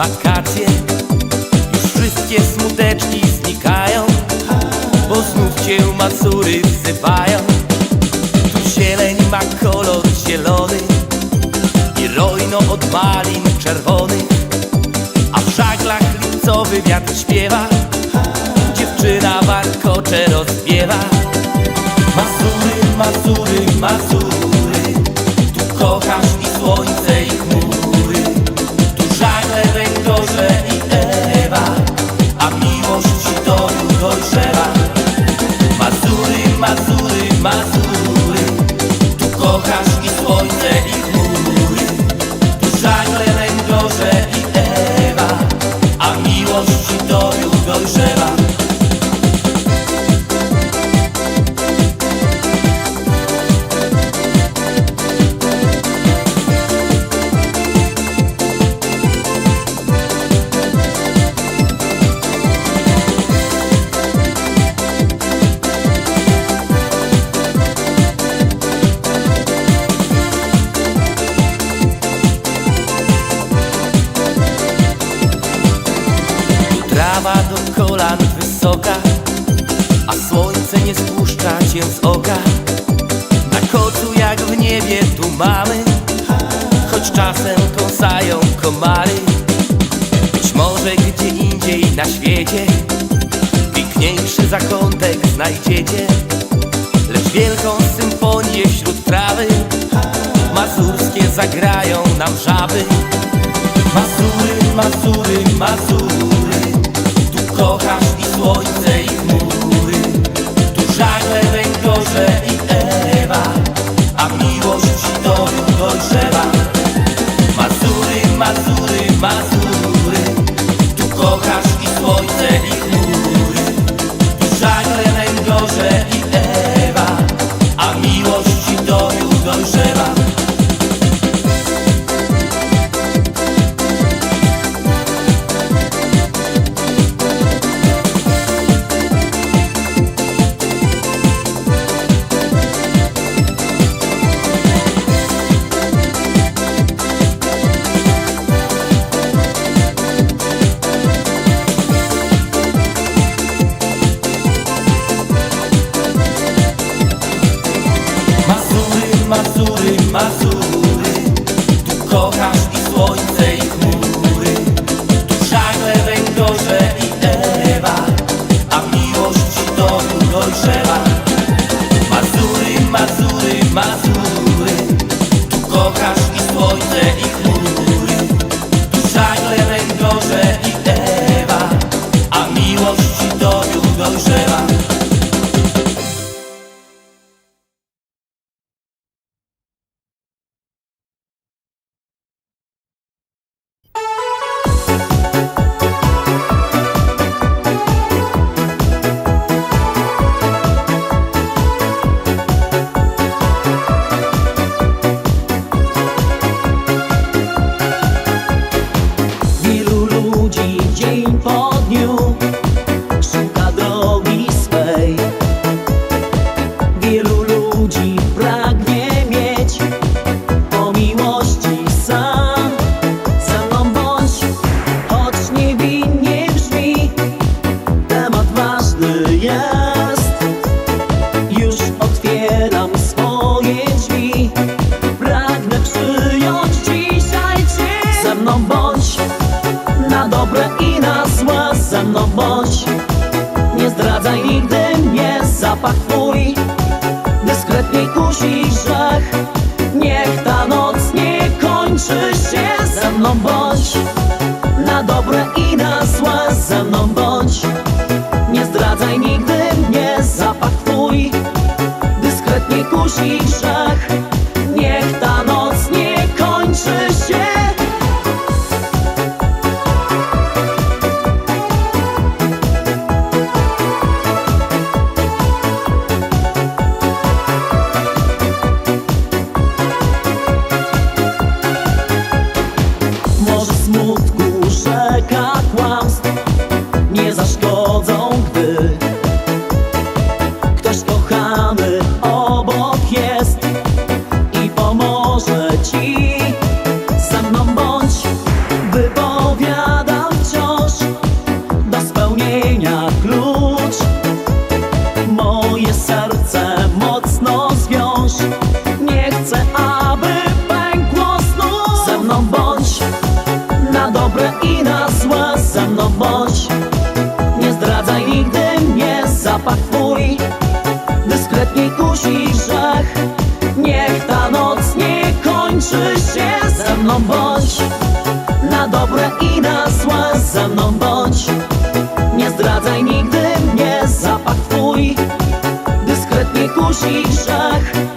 wakacje. Już wszystkie smuteczki znikają Bo znów cię Mazury wzywają. Tu zieleń ma kolor zielony I rojno od malin czerwonych A w żaglach lipcowy wiatr śpiewa. Dziewczyna warkocze rozwiewa Trawa do kolan wysoka, a słońce nie spuszcza cię z oka. Na kocu jak w niebie tu mamy, choć czasem kąsają komary. Być może gdzie indziej na świecie piękniejszy zakątek znajdziecie, lecz wielką symfonię wśród trawy mazurskie zagrają nam żaby. Mazury, Mazury, Mazury Tu kochasz Мазури, мазури, мазури. Nie zdradzaj nigdy mnie Zapach Twój. Dyskretnie kusi grzech Niech ta noc nie kończy się. Ze mną bądź Na dobre i na złe. Ze mną bądź Nie zdradzaj nigdy mnie Zapach Twój. Dyskretnie kusi grzech zapach twój Dyskretniej kusi grzech. Niech ta noc nie kończy się Ze mną bądź Na dobre i na złe Ze mną bądź. Nie zdradzaj nigdy mnie Zapach twój Dyskretniej kusi grzech.